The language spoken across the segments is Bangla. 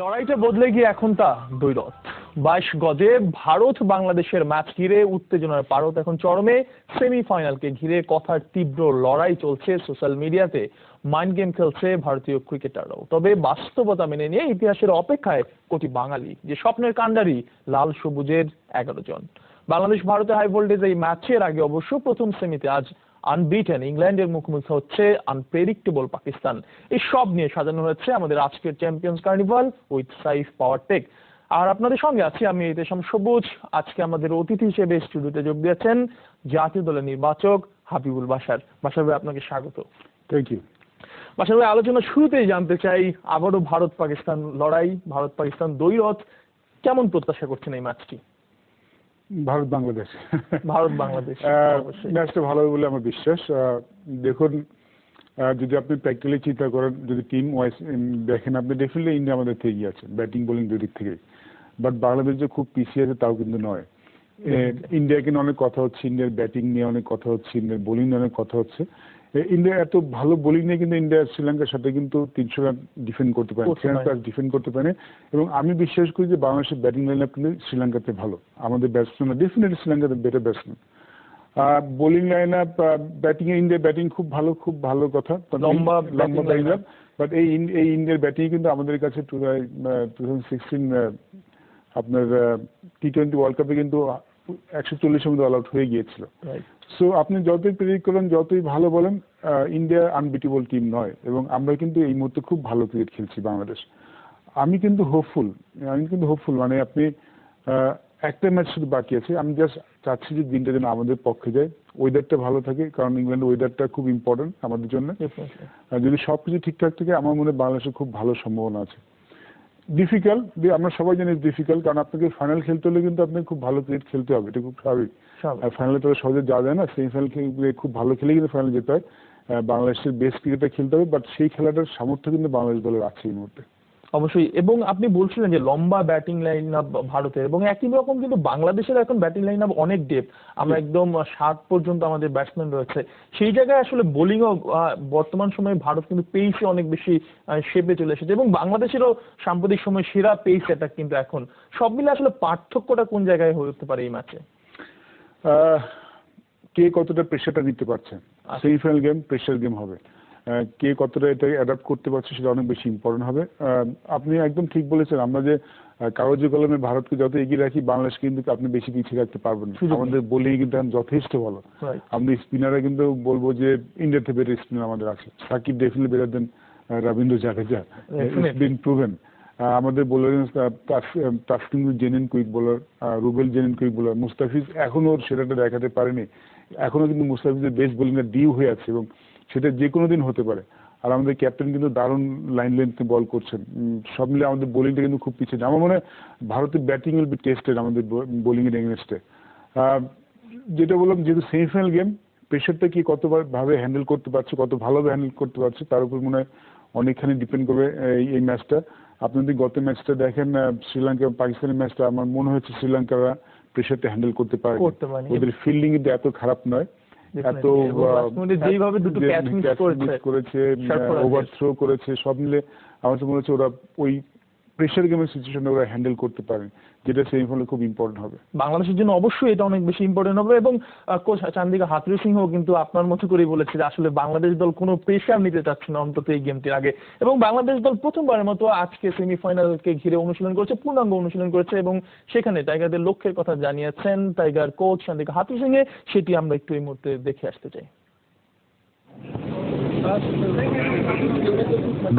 লড়াইটা বদলে গিয়ে এখন তা দ্বৈরথ। বাইশ গজে ভারত বাংলাদেশের ম্যাচ ঘিরে উত্তেজনার পারদ এখন চরমে। সেমিফাইনালকে ঘিরে কথার তীব্র লড়াই চলছে সোশ্যাল মিডিয়াতে। মাইন্ড গেম খেলছে ভারতীয় ক্রিকেটাররাও। তবে বাস্তবতা মেনে নিয়ে ইতিহাসের অপেক্ষায় কোটি বাঙালি, যে স্বপ্নের কাণ্ডারি লাল সবুজের এগারো জন। বাংলাদেশ ভারতে হাই ভোল্টেজ এই ম্যাচের আগে অবশ্য প্রথম সেমিতে আজ আনবিটেন ইংল্যান্ডের মুখোমুখি হচ্ছে আনপ্রেডিক্টেবল পাকিস্তান। এই সব নিয়ে সাজানো হয়েছে আমাদের আজকের champions carnival with Saif power tech আর আপনাদের সঙ্গে আছি আমি ইতেশাম সবুজ। আজকে আমাদের অতিথি হিসেবে স্টুডিওতে যোগ দিয়েছেন জাতীয় দলের নির্বাচক হাবিবুল বাসার বাসার ভাই আপনাকে স্বাগত। থ্যাংক ইউ বাসার ভাই আলোচনা শুরুতেই জানতে চাই আবারও ভারত পাকিস্তান লড়াই ভারত পাকিস্তান দ্বৈরথ কেমন প্রত্যাশা করছেন এই ম্যাচটি ভারত বাংলাদেশ। ভারত বাংলাদেশ ম্যাচটা ভালো হবে বলে আমার বিশ্বাস। দেখুন যদি আপনি প্র্যাকটিক্যালি চিন্তা করেন যদি টিম ওয়াইজ দেখেন আপনি ডেফিনেটলি ইন্ডিয়া আমাদের থেকে এগিয়ে আছে ব্যাটিং বোলিং দুই দিক থেকেই। বাট বাংলাদেশ যে খুব পিছিয়ে আছে তাও কিন্তু নয়। ইন্ডিয়াকে নিয়ে অনেক কথা হচ্ছে ইন্ডিয়ার ব্যাটিং নিয়ে অনেক কথা হচ্ছে ইন্ডিয়ার বোলিং নিয়ে অনেক কথা হচ্ছে। ইন্ডিয়া এত ভালো বোলিং নিয়ে কিন্তু ইন্ডিয়া শ্রীলঙ্কার সাথে কিন্তু তিনশো রান ডিফেন্ড করতে পারে করতে পারে। ডিফেন্ড করতে পারে এবং আমি বিশ্বাস করি যে বাংলাদেশের ব্যাটিং লাইন আপ কিন্তু শ্রীলঙ্কাতে ভালো আমাদের batsman definitely শ্রীলঙ্কাতে better batsman bowling line up batting এ ইন্ডিয়ার ব্যাটিং খুব ভালো খুব ভালো কথা লম্বা লম্বা ব্যাটিং lineup। বাট এই এই ইন্ডিয়ার ব্যাটিং কিন্তু আমাদের কাছে টু থাউজেন্ড সিক্সটিন আপনার টি টোয়েন্টি ওয়ার্ল্ড কাপে কিন্তু একশো চল্লিশের মধ্যে অল আউট হয়ে গিয়েছিল. সো আপনি যতই প্রেডিক্ট করেন যতই ভালো বলেন ইন্ডিয়া আনবিটেবল টিম নয় এবং আমরা কিন্তু এই মুহূর্তে খুব ভালো ক্রিকেট খেলছি বাংলাদেশ। আমি কিন্তু হোপফুল আমি কিন্তু হোপফুল মানে আপনি একটা ম্যাচ শুধু বাকি আছে। আমি জাস্ট চাচ্ছি যে দিনটা যেন আমাদের পক্ষে যায়। ওয়েদারটা ভালো থাকে কারণ ইংল্যান্ড ওয়েদারটা খুব ইম্পর্টেন্ট আমাদের জন্য। যদি সবকিছু ঠিকঠাক থাকে আমার মনে হয় বাংলাদেশের খুব ভালো সম্ভাবনা আছে। ডিফিকাল্ট আমরা সবাই জানি ডিফিকাল্ট কারণ আপনাকে ফাইনাল খেলতে হলে কিন্তু আপনাকে খুব ভালো ক্রিকেট খেলতে হবে এটা খুব স্বাভাবিক। আর ফাইনালে তো সহজে যাওয়া যায় না সেমিফাইনাল খুব ভালো খেলে কিন্তু ফাইনালে যেতে হয়। বাংলাদেশের বেস্ট ক্রিকেটটা খেলতে হবে বাট সেই খেলাটার সামর্থ্য কিন্তু বাংলাদেশ দলের আছে এই মুহূর্তে। অবশ্যই। এবং আপনি বলছিলেন যে লম্বা ব্যাটিং লাইন আপ ভারতের এবং একই রকম কিন্তু বাংলাদেশের এখন ব্যাটিং লাইন আপ অনেক ডেপ আমরা একদম সাত পর্যন্ত আমাদের ব্যাটসম্যান রয়েছে। সেই জায়গায় আসলে বোলিংও বর্তমান সময়ে ভারত কিন্তু পেইসে অনেক বেশি শেপে চলে এসেছে। এবং বাংলাদেশেরও সাম্প্রতিক সময় সেরা পেইস অ্যাটাক কিন্তু এখন। সব মিলে আসলে পার্থক্যটা কোন জায়গায় হয়ে উঠতে পারে এই ম্যাচে আহ, কে কতটা প্রেশারটা নিতে পারছে। সেমিফাইনাল গেম প্রেশার গেম হবে। কে কতটা এটা অ্যাডাপ্ট করতে পারছে সেটা অনেক বেশি ইম্পর্টেন্ট হবে। আপনি একদম ঠিক বলেছেন আমরা যে কাগজে কলমে ভারতকে যত এগিয়ে রাখি বাংলাদেশ কিন্তু আপনি বেশি পিছিয়ে রাখতে পারবেন না। আমাদের বোলিং কিন্তু এখন যথেষ্ট ভালো. আমাদের স্পিনাররা কিন্তু বলব যে ইন্ডিয়াতে বেটার স্পিনার আমাদের আছে। Shakib definitely better than Ravindra Jadeja. Been proven আমাদের বোলার তাসকিন জেনেন কুইক বোলার রুবেল জেনেন কুইক বোলার মুস্তাফিজ এখনও সেটাটা দেখাতে পারেনি। এখনও কিন্তু মুস্তাফিজের বেস্ট বোলিংটা ডিউ হয়ে আছে এবং সেটা যে কোনো দিন হতে পারে। আর আমাদের ক্যাপ্টেন কিন্তু দারুণ লাইন লেন্থে বল করছেন। সব মিলে আমাদের বোলিংটা কিন্তু খুব পিছিয়ে আমার মনে হয় ভারতের ব্যাটিং উইল বি টেস্টেড আমাদের বোলিং এর এগেনস্টে যেটা বললাম যেহেতু সেমিফাইনাল গেম প্রেশারটা কি কতবার ভাবে হ্যান্ডেল করতে পারছে কত ভালোভাবে হ্যান্ডেল করতে পারছে তার উপর মনে হয় অনেকখানি ডিপেন্ড করবে এই এই ম্যাচটা আপনি যদি গত ম্যাচটা দেখেন শ্রীলঙ্কা এবং পাকিস্তানের ম্যাচটা আমার মনে হয়েছে শ্রীলঙ্কারা প্রেশারটা হ্যান্ডেল করতে পারে। ওদের ফিল্ডিং কিন্তু এত খারাপ নয়। এত. যেইভাবে দুটো catch miss করেছে, করেছে ওভার থ্রো করেছে সব মিলে আমার তো মনে হচ্ছে ওরা ওই প্রেশার গেমের সিচুয়েশনে ওরা হ্যান্ডেল করতে পারে যেটা সেমিফাইনালে খুব ইম্পর্টেন্ট হবে। বাংলাদেশের জন্য অবশ্যই এটা অনেক বেশি ইম্পর্টেন্ট হবে এবং কোচ চান্দিকা হাতুরু সিংহ কিন্তু আপনার মতো করেই বলেছে যে আসলে বাংলাদেশ দল কোনো প্রেশার নিতে চাচ্ছে না অন্তত এই গেমটির আগে। এবং বাংলাদেশ দল প্রথমবারের মতো আজকে সেমিফাইনালকে ঘিরে অনুশীলন করেছে পূর্ণাঙ্গ অনুশীলন করেছে এবং সেখানে টাইগারদের লক্ষ্যের কথা জানিয়েছেন tiger coach Chandika Hathurusinghe. সেটি আমরা একটু এই মুহূর্তে দেখে আসতে চাই।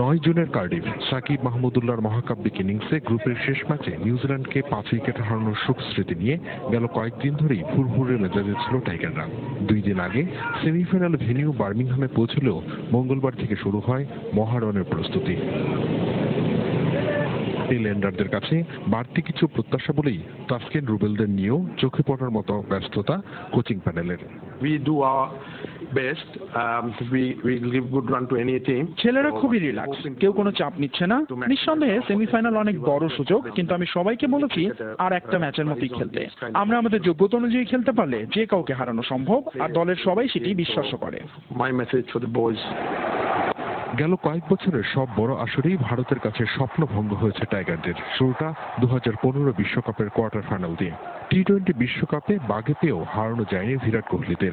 নয় জুনের কার্ডিফ, সাকিব মাহমুদুল্লাহর মহাকাব্যিক ইনিংসে গ্রুপের শেষ ম্যাচে নিউজিল্যান্ডকে পাঁচ উইকেট হারানোর সুখ স্মৃতি নিয়ে গেল কয়েকদিন ধরেই ফুরফুরে মেজাজে ছিল টাইগাররা। দুই দিন আগে সেমিফাইনাল ভেনিউ বার্মিংহামে পৌঁছলেও মঙ্গলবার থেকে শুরু হয় মহারণের প্রস্তুতি। টেলেন্ডারদের কাছে বাড়তি কিছু প্রত্যাশা বলেই তাসকেন রুবেলদের নিয়েও চোখে পড়ার মতো ব্যস্ততা কোচিং প্যানেলের we do our best. Um, we we give good run to any team. ছেলেরা খুবই রিল্যাক্স কেউ কোনো চাপ নিচ্ছে না নিঃসন্দেহে সেমিফাইনাল অনেক বড় সুযোগ কিন্তু আমি সবাইকে বলেছি আর একটা ম্যাচের মতোই খেলতে আমরা আমাদের যোগ্যতা অনুযায়ী খেলতে পারলে যে কাউকে হারানো সম্ভব আর দলের সবাই সেটি বিশ্বাস করে My message for the boys. গেল কয়েক বছরের সব বড় আসরেই ভারতের কাছে স্বপ্নভঙ্গ হয়েছে টাইগারদের। শুরুটা দু হাজার পনেরো বিশ্বকাপের কোয়ার্টার ফাইনাল দিয়ে। টি টোয়েন্টি বিশ্বকাপে বাগে পেয়েও হারানো যায়নি বিরাট কোহলিদের।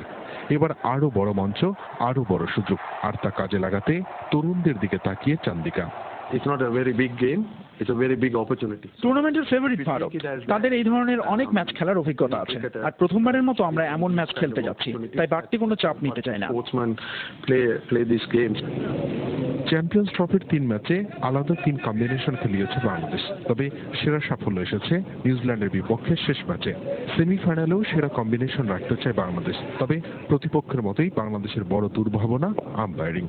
এবার আরও বড় মঞ্চ আরও বড় সুযোগ। আর তা কাজে লাগাতে তরুণদের দিকে তাকিয়ে Chandika. It's not a very big game, it's a very big opportunity. টুর্নামেন্টের ফেভারিট ভারত তাদের এই ধরনের অনেক ম্যাচ খেলার অভিজ্ঞতা আছে। আর প্রথমবারের মতো আমরা এমন ম্যাচ খেলতে যাচ্ছি। তাই বাড়তি কোনো চাপ নিতে চাই না। play, play these games. Champions ট্রফির তিন ম্যাচে আলাদা তিন কম্বিনেশন খেলিয়েছে বাংলাদেশ। তবে সেরা সাফল্য এসেছে নিউজিল্যান্ডের বিপক্ষে শেষ ম্যাচে সেমিফাইনালেও সেরা কম্বিনেশন রাখতে চায় বাংলাদেশ। তবে প্রতিপক্ষের মতোই বাংলাদেশের বড় দুর্ভাবনা umpiring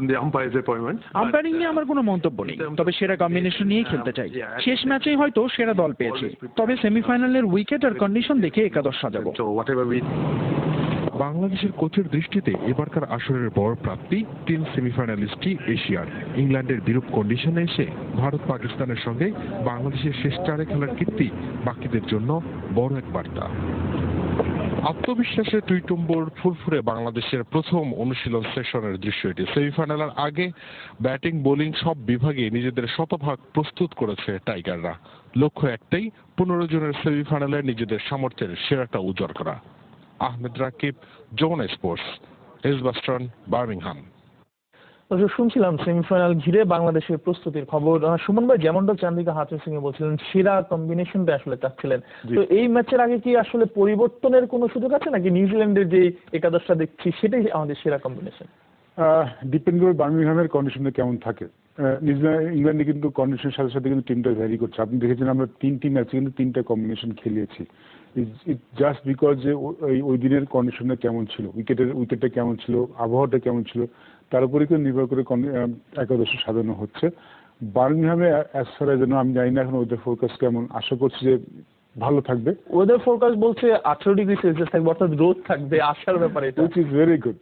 on the umpire's appointment. Umpiring নিয়ে আমার কোনো মন্তব্য নেই। তবে সেরা কম্বিনেশন নিয়েই খেলতে চাই। শেষ ম্যাচেই হয়তো সেরা দল পেয়েছি। তবে সেমিফাইনালের উইকেট আর কন্ডিশন দেখে একাদশ সাজাবো। বাংলাদেশের কোচের দৃষ্টিতে এবারকার আসরের বড় প্রাপ্তি তিন সেমিফাইনালিস্টই এশিয়ার। ইংল্যান্ডের বিরূপ কন্ডিশনে এসে ভারত পাকিস্তানের সঙ্গে বাংলাদেশের শেষ চারে খেলার কীর্তি বাকিদের জন্য বড় এক বার্তা। আত্মবিশ্বাসে টুইটম্বর ফুরফুরে বাংলাদেশের প্রথম অনুশীলন সেশনের দৃশ্য এটি। সেমিফাইনালের আগে ব্যাটিং, বোলিং সব বিভাগে নিজেদের শতভাগ প্রস্তুত করেছে টাইগাররা। লক্ষ্য একটাই, পনেরো জনের সেমিফাইনালে নিজেদের সামর্থ্যের সেরাটা উজ্জ্বল করা। Ahmed Rakib zone sports Edgbaston Birmingham. দর্শক শুনছিলাম সেমিফাইনাল ঘিরে বাংলাদেশের প্রস্তুতির খবর। সুমন ভাই যেমনটা চান্দিকা হাতুর সিং বলছিলেন সেরা কম্বিনেশনটা আসলে চাচ্ছিলেন। তো এই ম্যাচের আগে কি আসলে পরিবর্তনের কোনো সুযোগ আছে নাকি নিউজিল্যান্ডের যে একাদশটা দেখছি সেটাই আমাদের সেরা কম্বিনেশন ডিপেন্ড করে বার্মিংহামের কন্ডিশনটা কেমন থাকে? নিউজিল্যান্ড ইংল্যান্ডে কিন্তু কন্ডিশনের সাথে সাথে কিন্তু টিমটা ভ্যারি করছে। আপনি দেখেছেন আমরা তিনটি ম্যাচে কিন্তু তিনটা কম্বিনেশন খেলিয়েছি। ইট জাস্ট বিকজ যে ওই ওই দিনের কন্ডিশনটা কেমন ছিল? উইকেটের উইকেটটা কেমন ছিল? আবহাওয়াটা কেমন ছিল? তার উপরে কিন্তু নির্ভর করে একাদশ সাজানো হচ্ছে। বার্মিংহামে অ্যাজ ফার যেন আমি জানি না এখন ওদের ফোকাস কেমন। আশা করছি যে ভালো থাকবে। ওয়েদার ফোরকাস্ট বলছে আঠারো ডিগ্রি সেলসিয়াস থাকবে অর্থাৎ রোদ থাকবে আসার ব্যাপারে উইচ ইজ ভেরি গুড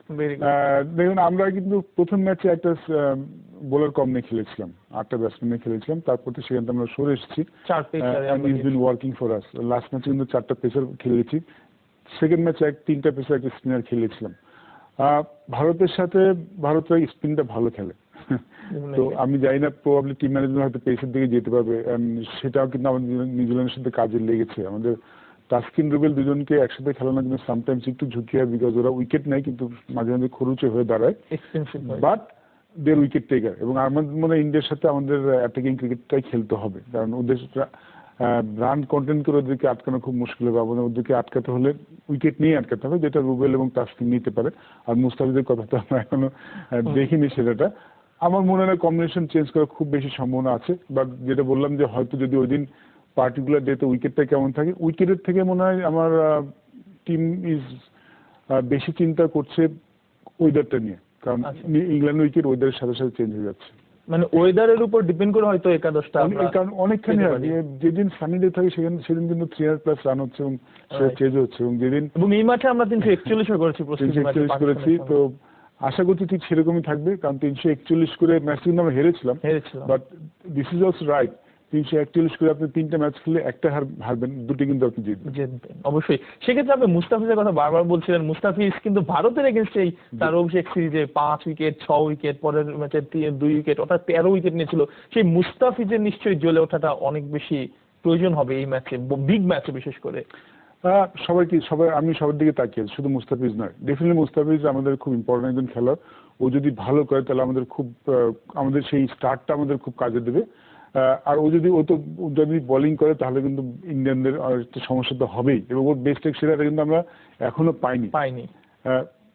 দেখুন আমরা কিন্তু প্রথম ম্যাচে একটা বোলার কম নিয়ে খেলেছিলাম। আটটা ব্যাটসম্যান নিয়ে খেলেছিলাম। তারপর তো সেখান থেকে আমরা সরে এসেছি। Is been working for us last ম্যাচে কিন্তু চারটা পেসার খেলেছি। সেকেন্ড ম্যাচে এক তিনটা পেসার একটা স্পিনার খেলেছিলাম। ভারতের সাথে ভারতের স্পিনটা ভালো খেলে। তো আমি জানি না প্রবাবলি টিম ম্যানেজমেন্ট হয়তো পেসের দিকে যেতে পারবে। সেটাও কিন্তু আমাদের নিউজিল্যান্ডের সাথে কাজে লেগেছে। আমাদের তাসকিন রুবেল দুজনকে একসাথে খেলানোর জন্য সামটাইমস একটু ঝুঁকি হয় বিকজ ওরা উইকেট নেয় কিন্তু মাঝে মাঝে খরুচে হয়ে দাঁড়ায়। বাট দের উইকেট টেকার এবং আমার মনে হয় ইন্ডিয়ার সাথে আমাদের অ্যাটাকিং ক্রিকেটটাই খেলতে হবে। কারণ ওদের রান কন্টেন্ট করে ওদেরকে আটকানো খুব মুশকিল হবে। আমাদের ওদেরকে আটকাতে হলে উইকেট নিয়ে আটকাতে হবে যেটা রুবেল এবং তাসকিন নিতে পারে। আর মুস্তাফিজের কথা তো আমরা এখনও দেখিনি সেটা আমার মনে হয় কম্বিনেশন চেঞ্জ করার খুব বেশি সম্ভাবনা আছে। বাট যেটা বললাম যে হয়তো যদি ওই দিন পার্টিকুলার ডেতে উইকেটটা কেমন থাকে উইকেটের থেকে মনে হয় আমার টিম ইজ বেশি চিন্তা করছে ওয়েদারটা নিয়ে। কারণ আচ্ছা। ইংল্যান্ড উইকেট ওয়েদারের সাথে সাথে চেঞ্জ হয়ে যাচ্ছে। মানে ওয়েদারের উপর ডিপেন্ড করে হয়তো একাদশটা কারণ অনেকখানি যেদিন সানি ডে থাকে সেদিন সেদিন কিন্তু থ্রি হান্ড্রেড প্লাস রান হচ্ছে এবং সেটা. চেঞ্জ হচ্ছে। এবং যেদিন এবং এই মাঠে আমরা তিনশো একচল্লিশও করেছি তিনশো একচল্লিশ করেছি। তো আশা করছি ঠিক সেরকমই থাকবে কারণ তিনশো একচল্লিশ করে ম্যাচ কিন্তু আমরা হেরেছিলাম। হেরেছিলাম। But this is also right তিনশো একচল্লিশ করে আপনি তিনটা ম্যাচ খেলে একটা হার হারবেন দুটি কিন্তু আপনি জিতবেন। জিতবেন অবশ্যই। সেক্ষেত্রে আপনি মুস্তাফিজের কথা বারবার বলছিলেন মুস্তাফিজ কিন্তু ভারতের এগেনস্টেই তার অভিষেক সিরিজে পাঁচ উইকেট ছ উইকেট পরের ম্যাচে দুই উইকেট অর্থাৎ তেরো উইকেট নিয়েছিল। সেই মুস্তাফিজের নিশ্চয়ই জ্বলে ওঠাটা অনেক বেশি প্রয়োজন হবে এই ম্যাচে বিগ ম্যাচে বিশেষ করে। সবাইকে সবাই আমি সবার দিকে তাকিয়ে শুধু মুস্তাফিজ নয়। ডেফিনেটলি মুস্তাফিজ আমাদের খুব ইম্পর্টেন্ট একজন খেলোয়াড়। ও যদি ভালো করে তাহলে আমাদের খুব আমাদের সেই স্টার্টটা আমাদের খুব কাজে দেবে। আর ও যদি ও তো যদি বোলিং করে তাহলে কিন্তু ইন্ডিয়ানদের আর একটা সমস্যা তো হবেই। এবং ওর বেস্ট সেরাটা কিন্তু আমরা এখনও পাইনি। পাইনি।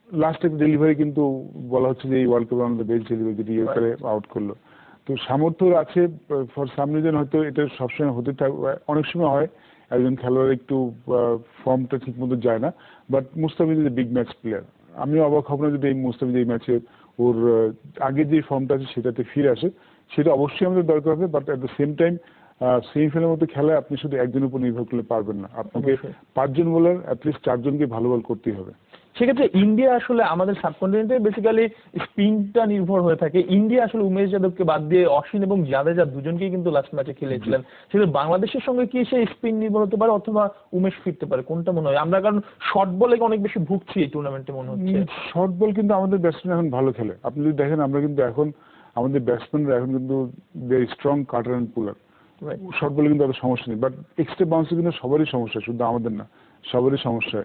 লাস্ট একটা ডেলিভারি কিন্তু বলা হচ্ছে যে এই ওয়ার্ল্ড কাপে আমাদের বেস্ট ডেলিভারি যেটি ইয়ে করে আউট করল। তো সামর্থ্য আছে ফর সাম রিজন হয়তো এটা সবসময় হতে থাকবে অনেক সময় হয় একজন খেলোয়াড় একটু ফর্মটা ঠিক মতো যায় না। But Mustafiz is big match player আমিও অবাক হব না যদি এই মুস্তাফিজ এই ম্যাচে ওর আগের যে ফর্মটা আছে সেটাতে ফিরে আসে। সেটা অবশ্যই আমাদের দরকার হবে but at the same time সেমিফাইনালের মতো খেলায় আপনি শুধু একজনের উপর নির্ভর করলে পারবেন না। আপনাকে পাঁচজন বোলার অ্যাটলিস্ট চারজনকে ভালো বল করতেই হবে। সেক্ষেত্রে ইন্ডিয়া আসলে আমাদের সাবকন্টিনেন্টে বেসিক্যালি স্পিনটা নির্ভর হয়ে থাকে। ইন্ডিয়া আসলে উমেশ যাদবকে বাদ দিয়ে অশ্বিন এবং জাদেজা দুজনকেই কিন্তু লাস্ট ম্যাচে খেলেছিলেন। সেক্ষেত্রে বাংলাদেশের সঙ্গে কি সেই স্পিন নির্ভর হতে পারে অথবা উমেশ ফিরতে পারে? কোনটা মনে হয়? আমরা কারণ শর্ট বলে অনেক বেশি ভুগছি এই টুর্নামেন্টে মনে হচ্ছে। শর্ট বল কিন্তু আমাদের ব্যাটসম্যান এখন ভালো খেলে। আপনি যদি দেখেন আমরা কিন্তু এখন আমাদের ব্যাটসম্যানরা এখন কিন্তু very strong cutter and puller short বলে কিন্তু অত সমস্যা নেই বাট এক্সট্রা বাউন্সে কিন্তু সবারই সমস্যা শুধু আমাদের না সবারই সমস্যা।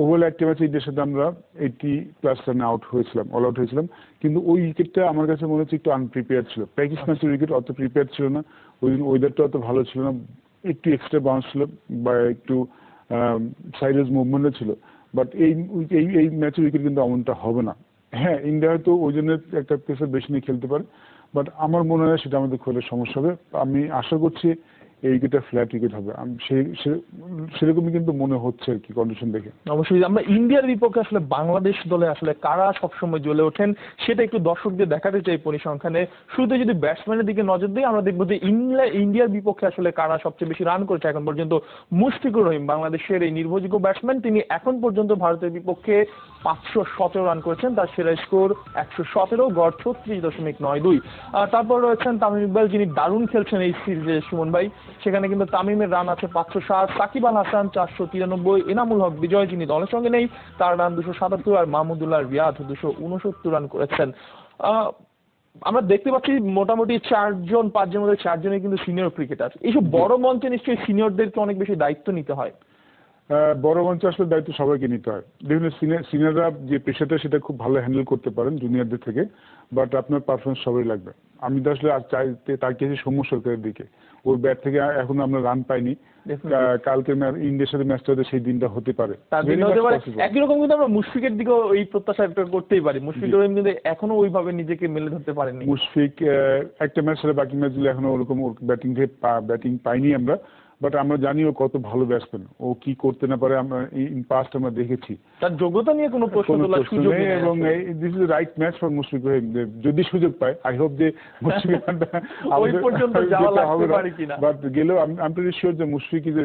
ওভারঅল একটা ম্যাচে ইন্ডিয়ার সাথে আমরা এইটি প্লাস রানে আউট হয়েছিলাম অল আউট হয়েছিলাম কিন্তু ওই উইকেটটা আমার কাছে মনে হচ্ছে একটু আনপ্রিপেয়ার ছিল। প্র্যাকটিস ম্যাচের উইকেট অত প্রিপেয়ার ছিল না ওই দিন ওয়েদারটা অত ভালো ছিল না একটু এক্সট্রা বাউন্স ছিল বা একটু সাইডেজ মুভমেন্টও ছিল বাট এই এই এই ম্যাচের উইকেট কিন্তু এমনটা হবে না। হ্যাঁ ইন্ডিয়া হয়তো ওই জন্য একটা পেসার বেশি নিয়ে খেলতে পারে বাট আমার মনে হয় সেটা আমাদের খেলে সমস্যা হবে। আমি আশা করছি এই উইকেটটা ফ্ল্যাট উইকেট হবে। আমি, সে- সে- সেরকমই কিন্তু মনে হচ্ছে আর কি কন্ডিশন দেখে। অবশ্যই আমরা ইন্ডিয়ার বিপক্ষে আসলে বাংলাদেশ দলে আসলে কারা সবসময় জ্বলে ওঠেন, সেটা একটু দর্শকদের দেখাতে চাই পরিসংখ্যানে। শুরুতে যদি ব্যাটসম্যানের দিকে নজর দিই, আমরা দেখব যে ইংল্যান্ড ইন্ডিয়ার বিপক্ষে আসলে কারা সবচেয়ে বেশি রান করেছে এখন পর্যন্ত। মুশফিকুর রহিম, বাংলাদেশের এই নির্ভরযোগ্য ব্যাটসম্যান তিনি এখন পর্যন্ত ভারতের বিপক্ষে পাঁচশো সতেরো রান করেছেন। তার সেরা স্কোর একশো সতেরো, গড় ছত্রিশ দশমিক নয় দুই। তারপর রয়েছেন তামিম ইকবাল, যিনি দারুণ খেলছেন এই সিরিজে সুমন ভাই। সেখানে কিন্তু তামিমের রান আছে পাঁচশো সাত, সাকিব আল হাসান চারশো তিরানব্বই, এনামুল হক, বিজয় যিনি দলের সঙ্গে নেই, তার রান দুশো সাতাত্তর আর মাহমুদুল্লাহ রিয়াদ দুশো উনসত্তর রান করেছেন। আমরা দেখতে পাচ্ছি মোটামুটি চারজন, পাঁচজনের মধ্যে চারজনই কিন্তু সিনিয়র ক্রিকেটার এইসব বড় মঞ্চে নিশ্চয়ই সিনিয়রদেরকে অনেক বেশি দায়িত্ব নিতে হয়। বড় মঞ্চে আসলে দায়িত্ব সবাইকে নিতে হয়। বিভিন্ন সিনিয়ররা যে পেশাটা সেটা খুব ভালো হ্যান্ডেল করতে পারেন জুনিয়রদের থেকে বাট আপনার পারফরমেন্স সবাই লাগবে। আমি তো আসলে আজ চাইতে তাকিয়েছি সৌম্য সরকারের দিকে। ওর ব্যাট থেকে এখনও আমরা রান পাইনি। কালকে ইন্ডিয়ার সাথে ম্যাচটা হতে সেই দিনটা হতে পারে. একই রকম কিন্তু আমরা মুশফিকের দিকেও এই প্রত্যাশা একটা করতেই পারি। মুশফিক রহিম কিন্তু এখনও ওইভাবে নিজেকে মেলে ধরতে পারেনি। মুশফিক একটা ম্যাচ ছাড়া বাকি ম্যাচগুলো এখনও ওরকম ওর ব্যাটিং থেকে ব্যাটিং পাইনি আমরা। বাট আমরা জানি ও কত ভালো ব্যাটসম্যান ও কি করতে না পারে আমরা ইন পাস্ট আমরা দেখেছি। তার যোগ্যতা নিয়ে কোনো প্রশ্ন তোলার সুযোগ নেই এবং this is right match for Mushfiq Rahim যদি সুযোগ পায় আই হোপ যে মুশফিক ওই পর্যন্ত যাওয়া লাগতে পারে কিনা। বাট গেলেও আমি প্রিটি শিওর যে মুশফিক ইজ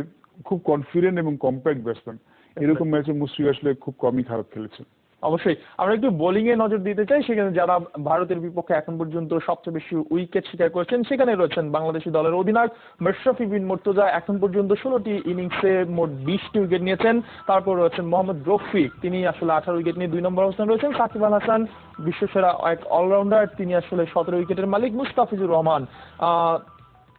খুব কনফিডেন্ট এবং কম্প্যাক্ট ব্যাটসম্যান এরকম ম্যাচে মুশফিক আসলে খুব কমই খারাপ খেলেছে। অবশ্যই। আমরা একটু বোলিং এ নজর দিতে চাই, সেখানে যারা ভারতের বিপক্ষে এখন পর্যন্ত সবচেয়ে বেশি উইকেট শিকার করেছেন, সেখানে রয়েছেন বাংলাদেশি দলের অধিনায়ক মেশরাফি বিন মোর্তজা। এখন পর্যন্ত ষোলোটি ইনিংসে মোট বিশটি উইকেট নিয়েছেন। তারপর রয়েছেন মোহাম্মদ রফিক। তিনি আসলে আঠারো উইকেট নিয়ে দুই নম্বর অবস্থানে রয়েছেন। সাকিব আল হাসান বিশ্বসেরা এক অলরাউন্ডার তিনি আসলে সতেরো উইকেটের মালিক মুস্তাফিজুর রহমান।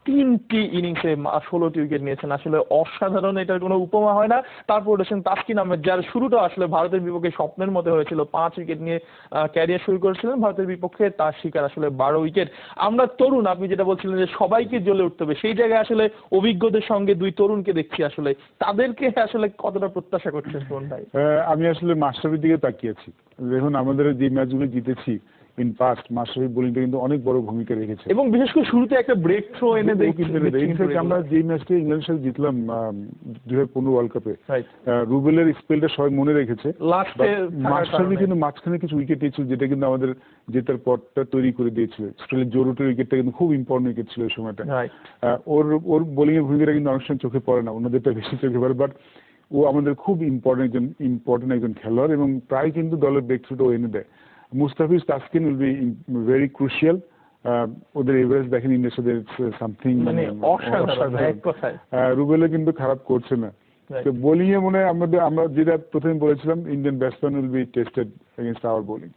তিনটি ইনিংসে ষোলোটি উইকেট নিয়েছেন। আসলে অসাধারণ এটার কোনো উপমা হয় না। তারপর রয়েছেন তাসকিন আহমেদ, যার শুরুটা আসলে ভারতের বিপক্ষে স্বপ্নের মতো হয়েছিল। পাঁচ উইকেট নিয়ে ক্যারিয়ার শুরু করেছিলেন ভারতের বিপক্ষে। তার শিকার আসলে বারো উইকেট আমরা তরুণ, আপনি যেটা বলছিলেন যে সবাইকে জ্বলে উঠতে হবে, সেই জায়গায় আসলে অভিজ্ঞদের সঙ্গে দুই তরুণকে দেখছি আসলে। তাদেরকে আসলে কতটা প্রত্যাশা করছেন ভাই? আমি আসলে মাস্টারের দিকে তাকিয়েছি দেখুন, আমাদের যে ম্যাচগুলো জিতেছি ইন পাস্ট মাস্টারের বোলিংটা কিন্তু অনেক বড় ভূমিকা রেখেছে। এবং বিশেষ করে শুরুতে একটা ব্রেক থ্রো এনে কিন্তু ইনফ্যাক্ট আমরা যে ম্যাচটা ইংল্যান্ডের সাথে জিতলাম দুই হাজার পনেরো ওয়ার্ল্ড কাপে. রুবেলের স্পেলটা সবাই মনে রেখেছে। লাস্টে মাস্টারনি কিন্তু মাঝখানে কিছু উইকেট নিয়েছিল যেটা কিন্তু আমাদের জেতার পথটা তৈরি করে দিয়েছিল। স্ট্রেলের জরুটের উইকেটটা কিন্তু খুব ইম্পর্টেন্ট উইকেট ছিল ওই সময়টা। ওর ওর বোলিং এর ভূমিকাটা কিন্তু অনেক সময় চোখে পড়ে না অন্যদেরটা বেশি চোখে পড়ে বাট ও আমাদের খুব ইম্পর্টেন্ট একজন ইম্পর্টেন্ট একজন খেলোয়াড় এবং প্রায় কিন্তু দলের ব্রেক থ্রুটা ও এনে দেয়। Mustafiz Taskin will be very crucial ওদের এভারেজ দেখেন ইন্ডিয়ার সাথে সামথিং মানে অসাধারণ এক কথায়। রুবেলে কিন্তু খারাপ করছে না. তো বোলিং এ মনে হয় আমাদের আমরা যেটা প্রথমে বলেছিলাম Indian batsman will be tested against our bowling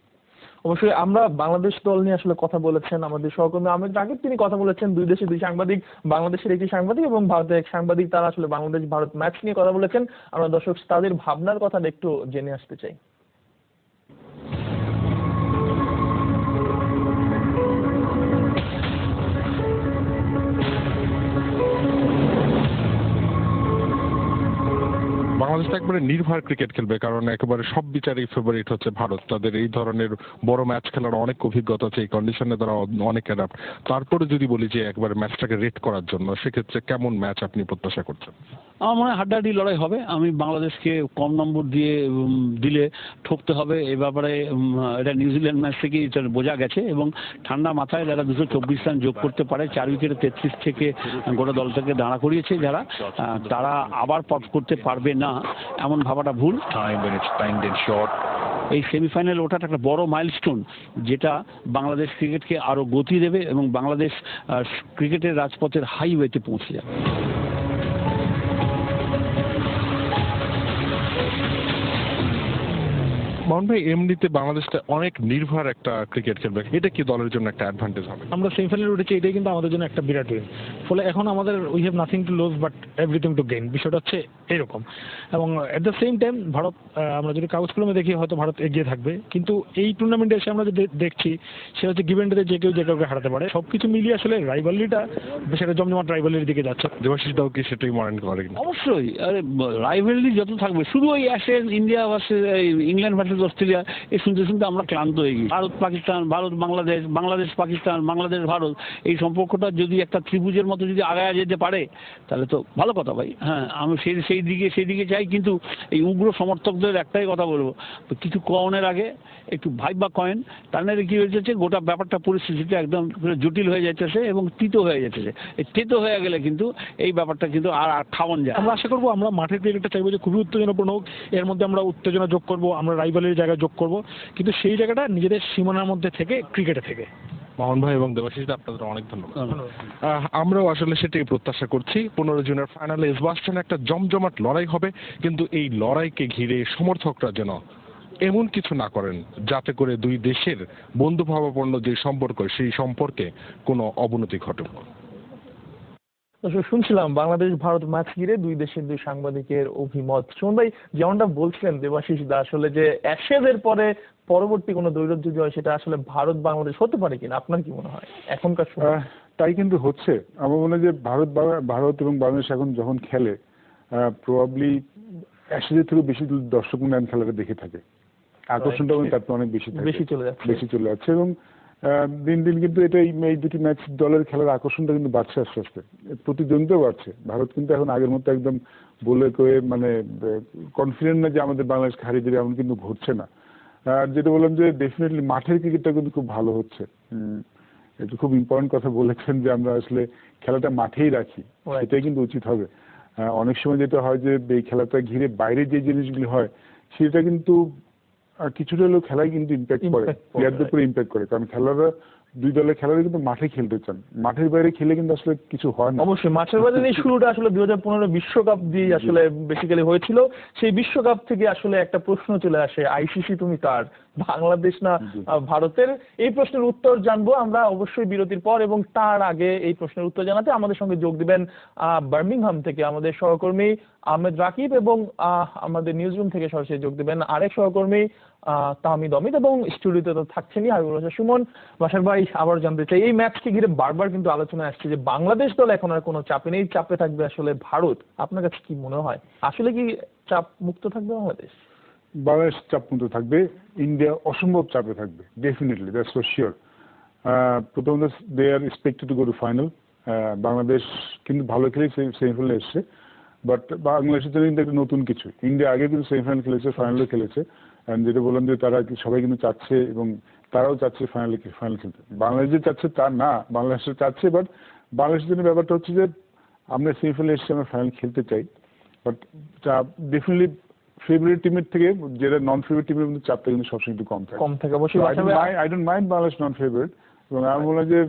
অবশ্যই আমরা বাংলাদেশ দল নিয়ে আসলে কথা বলেছেন আমাদের সহকর্মী আহমেদ রাকিব তিনি কথা বলেছেন। দুই দেশের দুই সাংবাদিক বাংলাদেশের একটি সাংবাদিক এবং ভারতের এক সাংবাদিক তারা আসলে বাংলাদেশ ভারত ম্যাচ নিয়ে কথা বলেছেন। আমরা দর্শক তাদের ভাবনার কথা একটু জেনে আসতে চাই। বাংলাদেশ তো একবারে নির্ভার ক্রিকেট খেলবে, কারণ একেবারে সব বিচারেই ফেভারিট হচ্ছে ভারত। তাদের এই ধরনের বড় ম্যাচ খেলার অনেক অভিজ্ঞতা আছে, এই কন্ডিশনে তারা অনেক অ্যাডাপ্ট তারপরে যদি বলি যে একবার ম্যাচটাকে রেট করার জন্য, সেক্ষেত্রে কেমন ম্যাচ আপনি প্রত্যাশা করছেন? আমার মনে হয় হাড্ডাহাড্ডি লড়াই হবে। আমি বাংলাদেশকে কম নম্বর দিয়ে দিলে ঠকতে হবে। এ ব্যাপারে এটা নিউজিল্যান্ড ম্যাচ থেকে এটা বোঝা গেছে এবং ঠান্ডা মাথায় যারা দুশো চব্বিশ রান যোগ করতে পারে চার উইকেটে তেত্রিশ থেকে গোটা দলটাকে দাঁড়া করিয়েছে যারা তারা আবার পট করতে পারবে না এমন ভাবাটা ভুল। এই সেমিফাইনাল ওঠাটা একটা বড় মাইলস্টোন যেটা বাংলাদেশ ক্রিকেটকে আরও গতি দেবে এবং বাংলাদেশ ক্রিকেটের রাজপথের হাইওয়েতে পৌঁছে যাবে। মোহন ভাই এমনিতে বাংলাদেশটা অনেক নির্ভর একটা ক্রিকেট খেলবে। এটা কি দলের জন্য একটা অ্যাডভান্টেজ হবে? আমরা সেমিফাইনালে উঠেছি এটাই কিন্তু আমাদের জন্য একটা বিরাট উইন ফলে এখন আমাদের we have nothing to lose but everything to gain বিষয়টা হচ্ছে এরকম। এবং at the same time Bharat আমরা যদি কাগজ কলমে দেখি হয়তো ভারত এগিয়ে থাকবে। কিন্তু এই টুর্নামেন্টে এসে আমরা যে দেখছি সেটা হচ্ছে গিভেন্টে যে কেউ যে কাউকে হারাতে পারে। সব কিছু মিলিয়ে আসলে রাইভালিটা সেটা জমজমাট রাইভালির দিকে যাচ্ছে। দেবাশিস দাও কি সেটাই মনে করে অবশ্যই। আরে রাইভেলি যত থাকবে শুধু ওই Ashes India versus England versus Australia এই শুনতে শুনতে আমরা ক্লান্ত হয়ে গেছি। ভারত, পাকিস্তান, ভারত, বাংলাদেশ বাংলাদেশ, পাকিস্তান, বাংলাদেশ, ভারত, এই সম্পর্কটা যদি একটা ত্রিভুজের মতো যদি আগায় যেতে পারে, তাহলে তো ভালো কথা ভাই। হ্যাঁ আমি সেই সেই দিকে সেই দিকে চাই, কিন্তু এই উগ্র সমর্থকদের একটাই কথা বলব। কিছু কনের আগে একটু ভাইবা কয়েন, তার নাহলে কি হয়েছে গোটা ব্যাপারটা, পরিস্থিতিটা একদম জটিল হয়ে যাচ্ছে এবং তিতো হয়ে যাচ্ছে এই তেতো হয়ে গেলে কিন্তু এই ব্যাপারটা কিন্তু আর খাওয়ান যায় আমরা আশা করব আমরা মাঠের ক্রিকেটটা চাইব যে খুবই উত্তেজনাপূর্ণ হোক। এর মধ্যে আমরা উত্তেজনা যোগ করব, আমরা রাইভালের জায়গায় যোগ করব। কিন্তু সেই জায়গাটা নিজেদের সীমানার মধ্যে থেকে ক্রিকেটে থেকে। মোহন ভাই এবং দেবাশিস আপনাদের অনেক ধন্যবাদ। আহ, আমরাও আসলে সেটাই প্রত্যাশা করছি। পনেরো জুনের ফাইনালে এসবাস্টনে একটা জমজমাট লড়াই হবে কিন্তু এই লড়াইকে ঘিরে সমর্থকরা যেন এমন কিছু না করেন যাতে করে দুই দেশের বন্ধুভাবাপন্ন যে সম্পর্ক সেই সম্পর্কে কোনো অবনতি ঘটুক। দর্শক শুনছিলাম বাংলাদেশ ভারত ম্যাচ ঘিরে দুই দেশের দুই সাংবাদিকের অভিমত। সুমন ভাই যেমনটা বলছিলেন দেবাশিস দা আসলে যে অ্যাশেজের পরে পরবর্তী কোনো যদি হয় সেটা আসলে ভারত বাংলাদেশ হতে পারে কিনা? আপনার কি মনে হয়? এখনকার সময়। তাই কিন্তু হচ্ছে। আমার মনে হয় যে ভারত ভারত এবং বাংলাদেশ এখন যখন খেলে প্রবাবলি অ্যাশেজের থেকে বেশি দর্শক মনে খেলাটা দেখে থাকে। আকর্ষণটা মানে তারপর অনেক বেশি থাকে। বেশি চলে যাচ্ছে। বেশি চলে যাচ্ছে এবং দিন দিন কিন্তু এটা এই দুটি ম্যাচ দলের খেলার আকর্ষণটা কিন্তু বাড়ছে আস্তে আস্তে। প্রতিদ্বন্দ্বিতাও বাড়ছে। ভারত কিন্তু এখন আগের মতো একদম বলে কয়ে মানে কনফিডেন্ট না যে আমাদের বাংলাদেশ হারিয়ে দেবে এমন কিন্তু ঘটছে না। আর যেটা বললাম যে ডেফিনেটলি মাঠের ক্রিকেটটা কিন্তু খুব ভালো হচ্ছে। এটা খুব ইম্পর্টেন্ট কথা বলেছেন যে আমরা আসলে খেলাটা মাঠেই রাখি. সেটাই কিন্তু উচিত হবে। অনেক সময় যেটা হয় যে এই খেলাটা ঘিরে বাইরে যে জিনিসগুলি হয় সেটা কিন্তু আহ, কিছুটা হলেও খেলায় কিন্তু ইম্প্যাক্ট করে প্লেয়ারদের উপরে ইম্প্যাক্ট করে। কারণ খেলাটা দুই দলের খেলা কিন্তু মাঠে খেলতে চান। মাঠের বাইরে খেলে কিন্তু আসলে কিছু হয় না। অবশ্যই মাঠের বাইরে এই শুরুটা আসলে দুই হাজার পনেরো বিশ্বকাপ দিয়ে আসলে বেসিক্যালি হয়েছিল সেই বিশ্বকাপ থেকে আসলে একটা প্রশ্ন চলে আসে আইসিসি তুমি কার? বাংলাদেশ না ভারতের? এই প্রশ্নের উত্তর জানব আমরা অবশ্যই বিরতির পর এবং তার আগে এই প্রশ্নের উত্তর জানাতে আমাদের সঙ্গে যোগ দিবেন আহ, বার্মিংহাম থেকে আমাদের সহকর্মী আহমেদ রাকিব এবং আমাদের নিউজরুম থেকে সরাসরি যোগ দিবেন আরেক সহকর্মী তাহমিদ অমিত এবং স্টুডিওতে তো থাকছেনই হাবিবুল হাসান সুমন। বাসার ভাই আবার জানতে চাই এই ম্যাচকে ঘিরে বারবার কিন্তু আলোচনা আসছে যে বাংলাদেশ দল এখন আর কোনো চাপে নেই চাপে থাকবে আসলে ভারত। আপনার কাছে কি মনে হয়? আসলে কি চাপ মুক্ত থাকবে বাংলাদেশ? বাংলাদেশ চাপমুক্ত থাকবে, ইন্ডিয়া অসম্ভব চাপে থাকবে ডেফিনেটলি দ্যাটস ফর শিওর প্রথমত they are expected to go to final Bangladesh কিন্তু ভালো খেলে সেমিফাইনালে এসছে বাট বাংলাদেশের জন্য কিন্তু একটা নতুন কিছু। ইন্ডিয়া আগে কিন্তু সেমিফাইনাল খেলেছে ফাইনালে খেলেছে যেটা বললাম যে তারা সবাই কিন্তু চাচ্ছে এবং তারাও চাচ্ছে ফাইনালে ফাইনাল খেলতে। বাংলাদেশ যে চাচ্ছে তা না, বাংলাদেশ চাচ্ছে বাট বাংলাদেশের জন্য ব্যাপারটা হচ্ছে যে আমরা সেমিফাইনালে এসেছি, আমরা ফাইনাল খেলতে চাই বাট ডেফিনেটলি ফেভারিট টিমের থেকে যেটা নন ফেভারিট টিমের মধ্যে চাপটা কিন্তু সবসময় একটু কম থাকে। কম থাকে। অবশ্যই I don't mind Bangladesh non favourite এবং আমি বললাম যে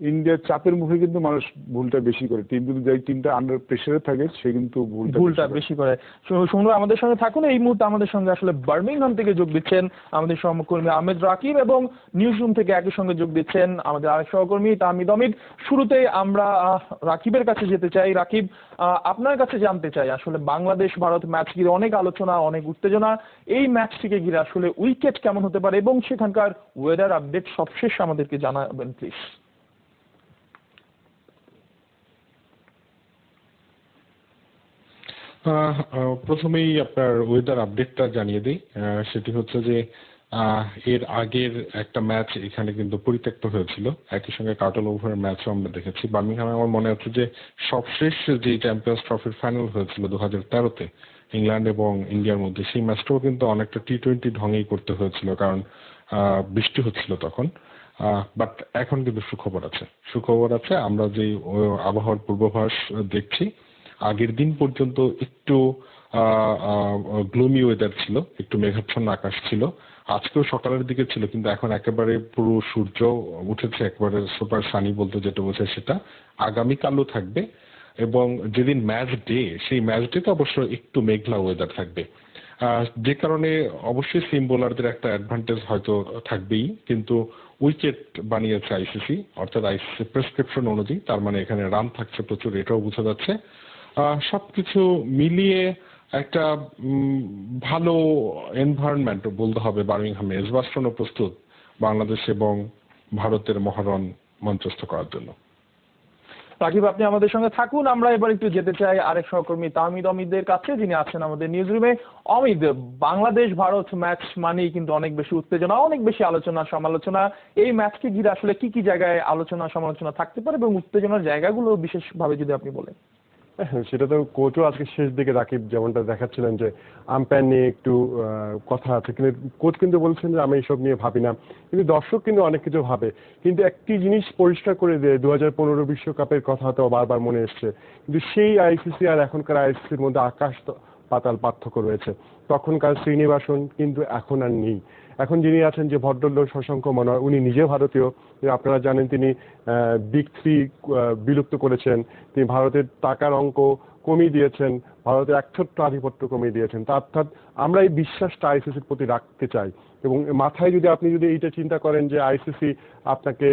ইন্ডিয়ার চাপের মুখে কিন্তু মানুষ ভুলটা বেশি করে। টিম কিন্তু যে টিমটা আন্ডার প্রেশারে থাকে সে কিন্তু ভুলটা ভুলটা বেশি করে। সুন্দর আমাদের সঙ্গে থাকুন। এই মুহূর্তে আমাদের সঙ্গে আসলে বার্মিংহাম থেকে যোগ দিচ্ছেন আমাদের সহকর্মী আহমেদ রাকিব এবং নিউজ রুম থেকে একই সঙ্গে যোগ দিচ্ছেন আমাদের আরেক সহকর্মী তামিদ অমিত। শুরুতেই আমরা রাকিবের কাছে যেতে চাই। রাকিব আপনার কাছে জানতে চাই আসলে বাংলাদেশ ভারত ম্যাচ ঘিরে অনেক আলোচনা অনেক উত্তেজনা। এই ম্যাচটিকে ঘিরে আসলে উইকেট কেমন হতে পারে এবং সেখানকার ওয়েদার আপডেট সবশেষ আমাদেরকে জানাবেন প্লিজ প্রথমেই আপনার ওয়েদার আপডেটটা জানিয়ে দিই। সেটি হচ্ছে যে এর আগের একটা ম্যাচ এখানে কিন্তু পরিত্যক্ত হয়েছিল। একই সঙ্গে কাটল ওভারের ম্যাচও আমরা দেখেছি। বার্মিংহামে আমার মনে হচ্ছে যে, সবশেষ যে চ্যাম্পিয়ন্স ট্রফির ফাইনাল হয়েছিল দু হাজার তেরোতে ইংল্যান্ড এবং ইন্ডিয়ার মধ্যে, সেই ম্যাচটাও কিন্তু অনেকটা টি টোয়েন্টি ঢঙেই করতে হয়েছিল কারণ বৃষ্টি হচ্ছিল তখন। বাট এখন কিন্তু সুখবর আছে। সুখবর আছে, আমরা যে আবহাওয়ার পূর্বাভাস দেখছি। আগের দিন পর্যন্ত একটু গ্লুমি ওয়েদার ছিল, একটু মেঘাচ্ছন্ন আকাশ ছিল। আজকেও সকালের দিকে ছিল, কিন্তু এখন একেবারে পুরো সূর্য উঠেছে, একেবারে সুপার সানি বলতে যেটা বোঝে সেটা। আগামীকালও থাকবে, এবং যেদিন ম্যাচ ডে সেই ম্যাচ ডেতে অবশ্য একটু মেঘলা ওয়েদার থাকবে। যে কারণে অবশ্যই সিম বোলারদের একটা অ্যাডভান্টেজ হয়তো থাকবেই, কিন্তু উইকেট বানিয়েছে আইসিসি অর্থাৎ আইসিসি প্রেসক্রিপশন অনুযায়ী, তার মানে এখানে রান থাকছে প্রচুর, এটাও বোঝা যাচ্ছে। আহ, সবকিছু মিলিয়ে একটা ভালো এনভায়রনমেন্ট বলতে হবে বার্মিংহামে। এজবাস্টনও প্রস্তুত বাংলাদেশ এবং ভারতের মহারণ মঞ্চস্থ করার জন্য। রাকিব আপনি আমাদের সঙ্গে থাকুন। আমরা এবার একটু যেতে চাই আরেক সহকর্মী তাহমিদ অমিদের কাছে যিনি আছেন আমাদের নিউজ রুমে অমিদ বাংলাদেশ ভারত ম্যাচ মানেই কিন্তু অনেক বেশি উত্তেজনা অনেক বেশি আলোচনা সমালোচনা। এই ম্যাচকে ঘিরে আসলে কি কি জায়গায় আলোচনা সমালোচনা থাকতে পারে এবং উত্তেজনার জায়গাগুলো বিশেষভাবে যদি আপনি বলেন? সেটা তো কোচও আজকে শেষ দিকে রাকিব যেমনটা দেখাচ্ছিলেন যে আম্পায়ার নিয়ে একটু কথা আছে। কিন্তু কোচ কিন্তু বলছেন যে আমি এইসব নিয়ে ভাবি না। কিন্তু দর্শক কিন্তু অনেক কিছু ভাবে। কিন্তু একটি জিনিস পরিষ্কার করে দিয়ে দু হাজার পনেরো বিশ্বকাপের কথা তো বারবার মনে এসছে। কিন্তু সেই আইসিসি আর এখনকার আইসিসির মধ্যে আকাশ পাতাল পার্থক্য রয়েছে। তখনকার শ্রীনিবাসন কিন্তু এখন আর নেই। এখন যিনি আছেন যে ভদ্রলোক শশাঙ্ক মনোহর উনি নিজে ভারতীয়। আপনারা জানেন তিনি বিগ থ্রি বিলুপ্ত করেছেন। তিনি ভারতের টাকার অঙ্ক কমিয়ে দিয়েছেন, ভারতের এক ছোট্ট আধিপত্য কমিয়ে দিয়েছেন। তা অর্থাৎ আমরা এই বিশ্বাসটা আইসিসির প্রতি রাখতে চাই। এবং মাথায় যদি আপনি যদি এইটা চিন্তা করেন যে আইসিসি আপনাকে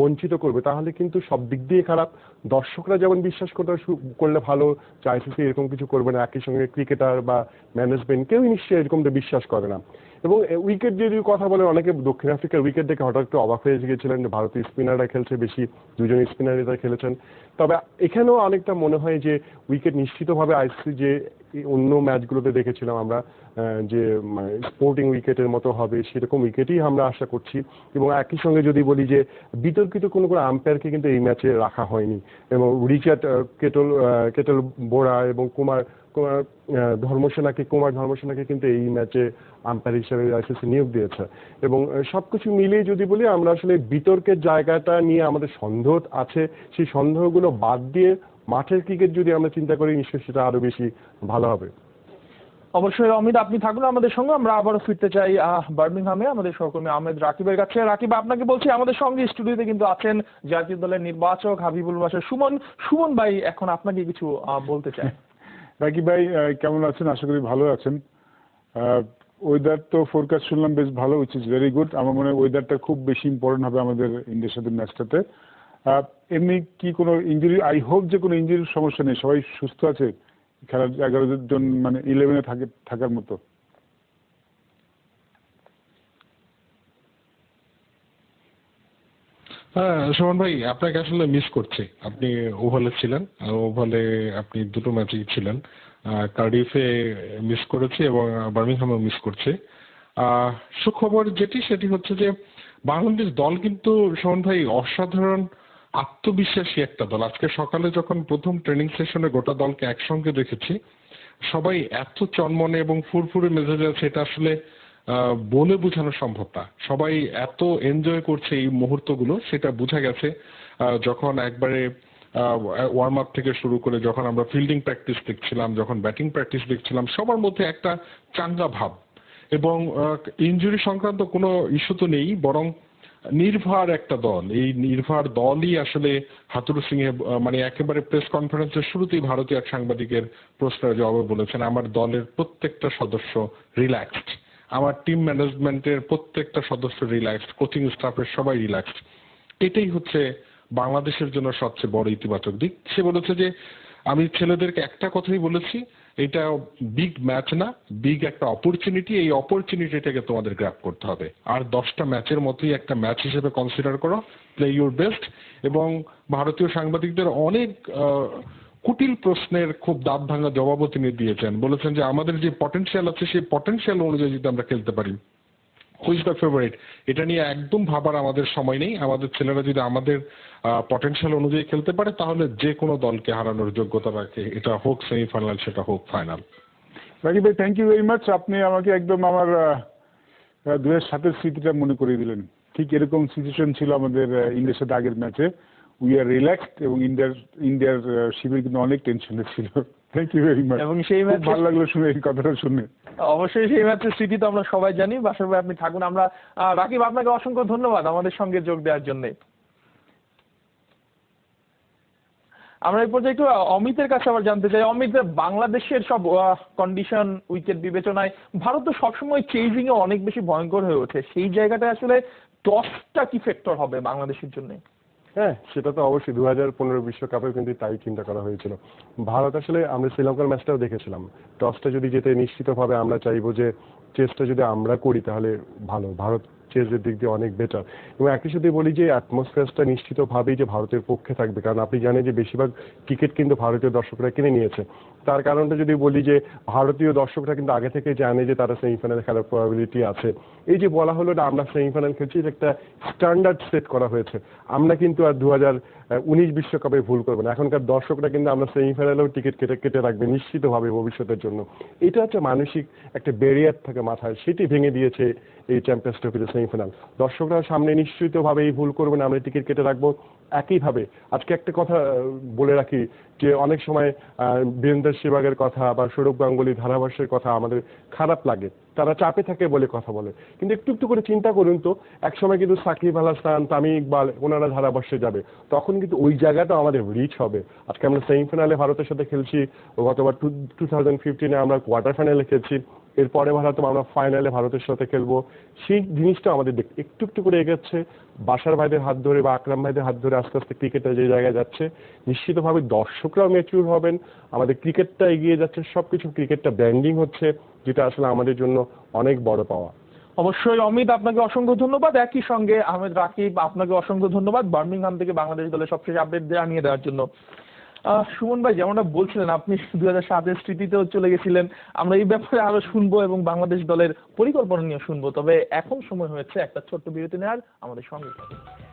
বঞ্চিত করবে, তাহলে কিন্তু সব দিক দিয়ে খারাপ। দর্শকরা যেমন বিশ্বাস করতে করলে ভালো, যে আইসিসি এরকম কিছু করবে না। একই সঙ্গে ক্রিকেটার বা ম্যানেজমেন্ট কেউই নিশ্চয়ই এরকমটা বিশ্বাস করে না। এবং উইকেট যদি কথা বলে অনেকে দক্ষিণ আফ্রিকার উইকেট দেখে হঠাৎ একটু অবাক হয়ে গিয়েছিলেন যে ভারতীয় স্পিনাররা খেলছে বেশি, দুজন স্পিনার এরা খেলেছেন। তবে এখানেও অনেকটা মনে হয় যে উইকেট নিশ্চিতভাবে আইসি যে অন্য ম্যাচগুলোতে দেখেছিলাম আমরা যে স্পোর্টিং উইকেটের মতো হবে সেরকম উইকেটই আমরা আশা করছি। এবং একই সঙ্গে যদি বলি যে বিতর্কিত কোনো কোনো আম্পায়ারকে কিন্তু এই ম্যাচে রাখা হয়নি। এবং রিচার্ড কেটল কেটল বোরা এবং কুমার ধর্মসেনাকে, কুমার ধর্মসেনাকে কিন্তু এই ম্যাচে আম্পায়ার হিসেবে আইসিসি নিয়োগ দিয়েছে। এবং সবকিছু মিলিয়ে যদি বলি, আমরা আসলে বিতর্কের জায়গাটা নিয়ে আমাদের সন্দেহ আছে। সেই সন্দেহগুলো বাদ দিয়ে মাঠের ক্রিকেট যদি আমরা চিন্তা করি, নিশ্চয়ই সেটা আরও বেশি ভালো হবে। অবশ্যই অমিত, আপনি থাকুন আমাদের সঙ্গে। আমরা আবারও ফিরতে চাই বার্মিংহামে। আমাদের সহকর্মী আহমেদ রাকিবের কাছে। রাকিব, আপনাকে বলছি, আমাদের সঙ্গে স্টুডিওতে কিন্তু আছেন জাতীয় দলের নির্বাচক হাবিবুল বাসার সুমন। সুমন ভাই, এখন আপনাকে কিছু বলতে চাই। রাকিব ভাই কেমন আছেন? আশা করি ভালো আছেন। ওয়েদার তো ফোরকাস্ট শুনলাম বেশ ভালো উইচ ইজ ভেরি গুড আমার মনে হয় ওয়েদারটা খুব বেশি ইম্পর্টেন্ট হবে আমাদের ইন্ডিয়ার সাথে ম্যাচটাতে এমনি কি কোনো ইঞ্জুরি আই হোপ যে কোনো ইঞ্জুরির সমস্যা নেই। সবাই সুস্থ আছে। খেলার এগারো জন মানে ইলেভেনে থাকে, থাকার মতো। হ্যাঁ সুমন ভাই, আপনাকে আসলে মিস করছি। আপনি ওভালে ছিলেন ওভালে আপনি দুটো ম্যাচেই ছিলেন। কার্ডিফে মিস করেছি এবং বার্মিংহামে মিস করছি। সুখবর যেটি, সেটি হচ্ছে যে, বাংলাদেশ দল কিন্তু, সুমন ভাই, অসাধারণ আত্মবিশ্বাসী একটা দল। আজকে সকালে যখন প্রথম ট্রেনিং সেশনে গোটা দলকে একসঙ্গে দেখেছি, সবাই এত চনমনে এবং ফুরফুরে মেজাজে আছে, এটা আসলে বলে বোঝানো সম্ভব না। সবাই এত এনজয় করছে এই মুহূর্তগুলো, সেটা বোঝা গেছে যখন একবারে ওয়ার্ম আপ থেকে শুরু করে যখন আমরা ফিল্ডিং প্র্যাকটিস দেখছিলাম, যখন ব্যাটিং প্র্যাকটিস দেখছিলাম, সবার মধ্যে একটা চাঙ্গা ভাব। এবং ইনজুরি সংক্রান্ত কোনো ইস্যু তো নেই, বরং নির্ভার একটা দল। এই নির্ভার দলই আসলে হাতুরু সিং এ মানে একেবারে প্রেস কনফারেন্সের শুরুতেই ভারতীয় এক সাংবাদিকের প্রশ্নের জবাবে বলেছেন, আমার দলের প্রত্যেকটা সদস্য রিল্যাক্সড আমার টিম ম্যানেজমেন্টের প্রত্যেকটা সদস্য রিল্যাক্সড কোচিং স্টাফের সবাই রিল্যাক্সড এটাই হচ্ছে বাংলাদেশের জন্য সবচেয়ে বড় ইতিবাচক দিক। সে বলেছে যে, আমি ছেলেদেরকে একটা কথাই বলেছি, এটা বিগ ম্যাচ না বিগ একটা অপরচুনিটি এই অপরচুনিটিটাকে তোমাদের গ্র্যাপ করতে হবে। আর দশটা ম্যাচের মতোই একটা ম্যাচ হিসেবে কনসিডার করো প্লে ইউর বেস্ট এবং ভারতীয় সাংবাদিকদের অনেক কুটিল প্রশ্নের খুব দাঁত ভাঙা জবাবও তিনি দিয়েছেন। বলেছেন যে আমাদের যে পটেনশিয়াল আছে, সেই পটেনশিয়াল অনুযায়ী যদি আমরা খেলতে পারি। হুইজ দ্য ফেভারিট এটা নিয়ে একদম ভাবার আমাদের সময় নেই। আমাদের ছেলেরা যদি আমাদের পটেনশিয়াল অনুযায়ী খেলতে পারে, তাহলে যে কোনো দলকে হারানোর যোগ্যতা রাখে। এটা হোক সেমিফাইনাল সেটা হোক ফাইনাল রাকিব ভাই থ্যাংক ইউ ভেরি মাচ আপনি আমাকে একদম আমার দু হাজার সাতের স্মৃতিটা মনে করিয়ে দিলেন। ঠিক এরকম সিচুয়েশন ছিল আমাদের সাথে আগের ম্যাচে উই আর রিল্যাক্সড এবং ইন্ডিয়ার ইন্ডিয়ার শিবির কিন্তু অনেক টেনশনে ছিল। থ্যাংক ইউ ভেরি মাচ এবং সেই ম্যাচে ভালো লাগল শুনে এই কথাটা শুনে। অবশ্যই সেই ম্যাচের স্মৃতি তো আমরা সবাই জানি। বাসার ভাই আপনি থাকুন। আমরা রাকিব আপনাকে অসংখ্য ধন্যবাদ আমাদের সঙ্গে যোগ দেওয়ার জন্য। আমরা এই পর্যায়ে একটু অমিতের কাছে আবার জানতে চাই। অমিত বাংলাদেশের সব কন্ডিশন উইকেট বিবেচনায় ভারত তো সবসময় চেজিং এ অনেক বেশি ভয়ঙ্কর হয়ে ওঠে। সেই জায়গাটা আসলে টসটা কি ফ্যাক্টর হবে বাংলাদেশের জন্য? হ্যাঁ সেটা তো অবশ্যই। দু হাজার পনেরো বিশ্বকাপেও কিন্তু তাই চিন্তা করা হয়েছিল। ভারত আসলে আমরা শ্রীলঙ্কার ম্যাচটাও দেখেছিলাম। টসটা যদি যেতে নিশ্চিতভাবে আমরা চাইব যে চেষ্টা যদি আমরা করি তাহলে ভালো। ভারত চেসের দিক দিয়ে অনেক বেটার এবং একই সাথে বলি যে অ্যাটমসফিয়ারটা নিশ্চিতভাবেই যে ভারতের পক্ষে থাকবে। কারণ আপনি জানেন যে বেশিরভাগ টিকিট কিন্তু ভারতীয় দর্শকরা কিনে নিয়েছে। তার কারণটা যদি বলি যে ভারতীয় দর্শকরা কিন্তু আগে থেকে জানে যে তারা সেমিফাইনালে খেলার প্রবাবিলিটি আছে। এই যে বলা হলো না আমরা সেমিফাইনাল খেলছি, এটা একটা স্ট্যান্ডার্ড সেট করা হয়েছে। আমরা কিন্তু আর দু হাজার উনিশ বিশ্বকাপে ভুল করব না। এখনকার দর্শকরা কিন্তু আমরা সেমিফাইনালেও টিকিট কেটে কেটে রাখবে নিশ্চিতভাবে ভবিষ্যতের জন্য। এটা হচ্ছে মানসিক একটা ব্যারিয়ার থাকে মাথায়। সেটি ভেঙে দিয়েছে এই চ্যাম্পিয়ন্স ট্রফির সেমিফাইনাল দর্শকরা সামনে নিশ্চিতভাবে এই ভুল করবে না আমরা টিকিট কেটে রাখব। একইভাবে, আজকে একটা কথা বলে রাখি যে অনেক সময় বীরেন্দ্র সেবাগের কথা বা সৌরভ গাঙ্গুলি ধারাভাষ্যের কথা আমাদের খারাপ লাগে। তারা চাপে থাকে বলে কথা বলে। কিন্তু একটু একটু করে চিন্তা করুন তো, একসময় কিন্তু সাকিব আল হাসান, তামিম ইকবাল, ওনারা ধারাভাষ্যে যাবে। তখন কিন্তু ওই জায়গাটা আমাদের রিচ হবে। আজকে আমরা সেমিফাইনালে ভারতের সাথে খেলছি, গতবার টু টু থাউজেন্ড ফিফটিনে আমরা কোয়ার্টার ফাইনালে খেলছি। এরপরে হয়তো আমরা ফাইনালে ভারতের সাথে খেলব। সেই জিনিসটা আমাদের একটু একটু করে এগোচ্ছে। বাসার ভাইদের হাত ধরে বা আকরাম ভাইদের হাত ধরে আস্তে আস্তে ক্রিকেটটা যে জায়গায় যাচ্ছে, নিশ্চিতভাবে দর্শকরাও মেচুর হবেন। আমাদের ক্রিকেটটা এগিয়ে যাচ্ছে, সবকিছু ক্রিকেটটা ব্র্যান্ডিং হচ্ছে, যেটা আসলে আমাদের জন্য অনেক বড় পাওয়া। অবশ্যই অমিত, আপনাকে অসংখ্য ধন্যবাদ। একই সঙ্গে আহমেদ রাকিব আপনাকে অসংখ্য ধন্যবাদ। বার্মিংহাম থেকে বাংলাদেশ দলের সবশেষ আপডেট জানিয়ে দেওয়ার জন্য। সুমন ভাই, যেমনটা বলছিলেন, আপনি দুই হাজার সাতের স্মৃতিতেও চলে গেছিলেন। আমরা এই ব্যাপারে আরও শুনব এবং বাংলাদেশ দলের পরিকল্পনা নিয়ে শুনব। তবে এখন সময় হয়েছে একটা ছোট্ট বিরতি নেওয়ার। আমাদের সঙ্গে।